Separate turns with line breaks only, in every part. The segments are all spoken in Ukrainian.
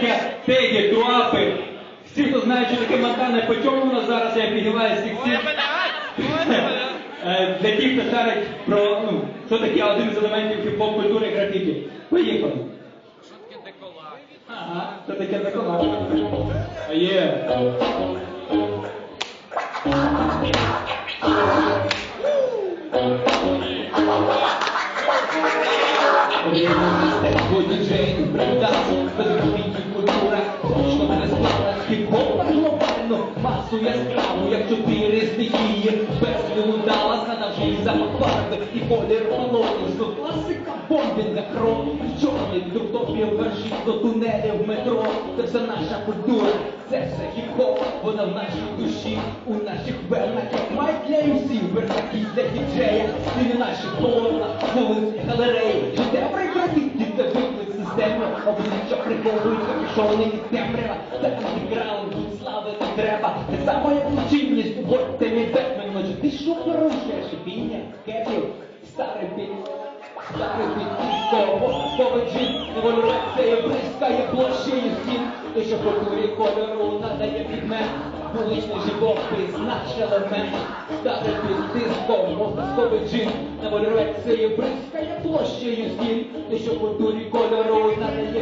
таке тегі, Туапи. Всі, хто знають, що таке Монтана, по чому воно зараз, я підгіваю всіх всіх. Е, Для тих, хто шарить про, ну, що таке один з елементів хіп-хоп культури графіті. Поїхали. Ага, що таке деколаж? Є.
Культура, точно мене склала хіп-хоп глобально, масу яскраву, як чотири стихії, без дала, згадавши їх запах фарби і колір полону, що класика бомбінга кров, чорний трутопів вершить до тунелів метро, це все наша культура, це все хіп-хоп, вона в нашій душі, у наших венах, як майк для усіх, версаки для діджея, і на наших полотнах, вулиць, галереї, виклик системи, обличчя приховують капюшони від темрява, це андеграунд, слави не треба, те саме як злочинність, вот ти мій Бетмен, ночі, ти що порушуєш, шипіння, кепів, старий біт, старий біт, поведжін, еволюція бризкає площею стін, те, що культурі кольору надає підмет, вуличний живопис, наш джин, бризкає площею стін, те, що культурі кольору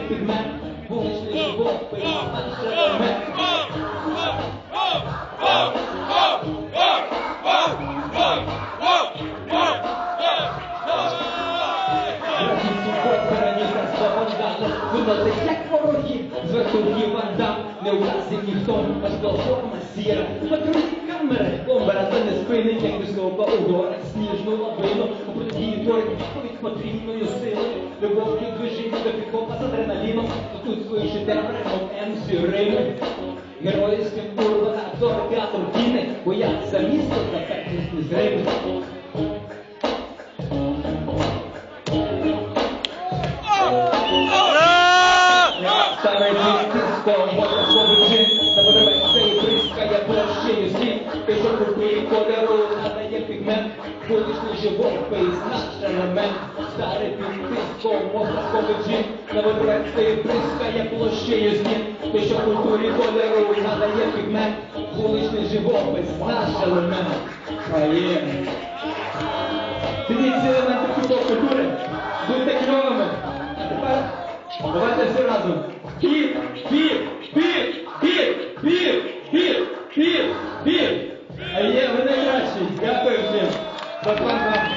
надає підмет, вуличний живопис, наш елемент. Виносить як ворогів, звертує вандам, не влазить ніхто, аж до форма сіра. Патрульні камери, бомбера це не спинить, як висока у горах сніжну лавину. У протидії відповідь потрібною силою. Любов від движіння до пікопа з адреналіном. Тут свої шедеври, мов МС Рими. Геройським урбана, бо кіни, бояться місто за пекність зрими. Старий живопис, наш елемент, старий під тиском, мозковий джин, на вибрати прискає площею змін, те, що культурі кольору надає пігмент, вуличний живопис, наш елемент, країн. Дивіться елементи культури, культури, будьте кльовими.
А тепер давайте всі разом. Кіп, кіп. Thank you.